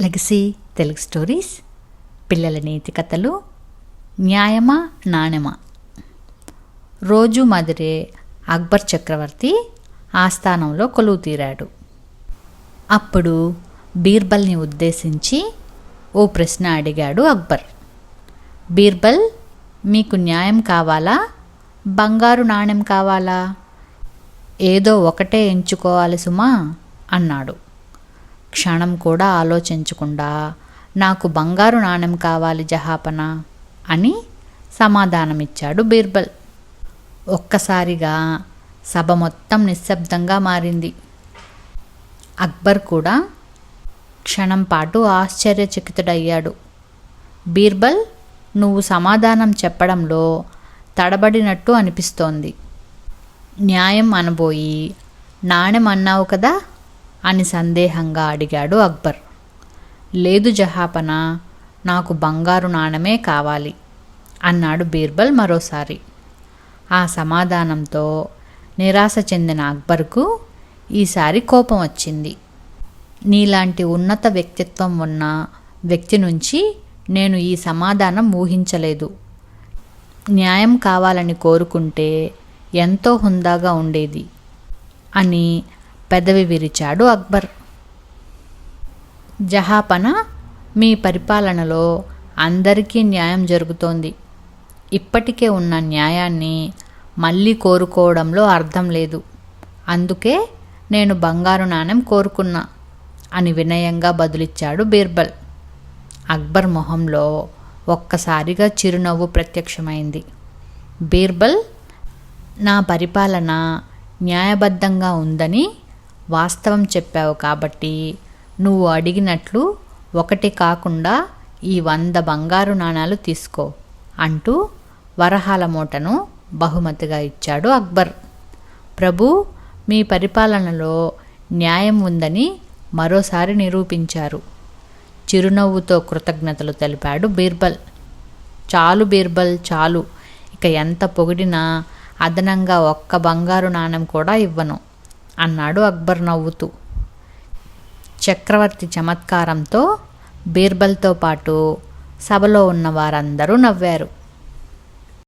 Legacy Telugu stories పిల్లల నీతి కథలు న్యాయమా నాణ్యమా రోజు మాదిరే అక్బర్ చక్రవర్తి ఆస్థానంలో కొలువు తీరాడు. అప్పుడు బీర్బల్ని ఉద్దేశించి ఓ ప్రశ్న అడిగాడు అక్బర్. బీర్బల్ మీకు న్యాయం కావాలా? బంగారు నాణ్యం కావాలా? ఏదో ఒకటే ఎంచుకోవాలి సుమా అన్నాడు. క్షణం కూడా ఆలోచించకుండా నాకు బంగారు నాణెం కావాలి జహాపన? అని సమాధానమిచ్చాడు బీర్బల్. ఒక్కసారిగా సభ మొత్తం నిశ్శబ్దంగా మారింది. అక్బర్ కూడా క్షణం పాటు ఆశ్చర్యచకితుడయ్యాడు. బీర్బల్ నువ్వు సమాధానం చెప్పడంలో తడబడినట్టు అనిపిస్తోంది. న్యాయం అనబోయి నాణెం అన్నావు కదా అని సందేహంగా అడిగాడు అక్బర్. లేదు జహాపన నాకు బంగారు నాణమే కావాలి అన్నాడు బీర్బల్ మరోసారి. ఆ సమాధానంతో నిరాశ చెందిన అక్బర్కు ఈసారి కోపం వచ్చింది. నీలాంటి ఉన్నత వ్యక్తిత్వం ఉన్న వ్యక్తి నుంచి నేను ఈ సమాధానం ఊహించలేదు. న్యాయం కావాలని కోరుకుంటే ఎంతో హుందాగా ఉండేది అని పెదవి విరిచాడు అక్బర్. జహాపన మీ పరిపాలనలో అందరికీ న్యాయం జరుగుతోంది. ఇప్పటికే ఉన్న న్యాయాన్ని మళ్ళీ కోరుకోవడంలో అర్థం లేదు. అందుకే నేను బంగారు నాణెం కోరుకున్నా అని వినయంగా బదులిచ్చాడు బీర్బల్. అక్బర్ మొహంలో ఒక్కసారిగా చిరునవ్వు ప్రత్యక్షమైంది. బీర్బల్ నా పరిపాలన న్యాయబద్ధంగా ఉందని వాస్తవం చెప్పావు కాబట్టి నువ్వు అడిగినట్లు ఒకటి కాకుండా ఈ వంద బంగారు నాణాలు తీసుకో అంటూ వరహాల మూటను బహుమతిగా ఇచ్చాడు అక్బర్. ప్రభు మీ పరిపాలనలో న్యాయం ఉందని మరోసారి నిరూపించారు. చిరునవ్వుతో కృతజ్ఞతలు తెలిపాడు బీర్బల్. చాలు బీర్బల్ చాలు. ఇక ఎంత పొగిడినా అదనంగా ఒక్క బంగారు నాణెం కూడా ఇవ్వను. అన్నాడు అక్బర్ నవ్వుతూ. చక్రవర్తి చమత్కారంతో బీర్బల్తో పాటు సభలో ఉన్న వారందరూ నవ్వారు.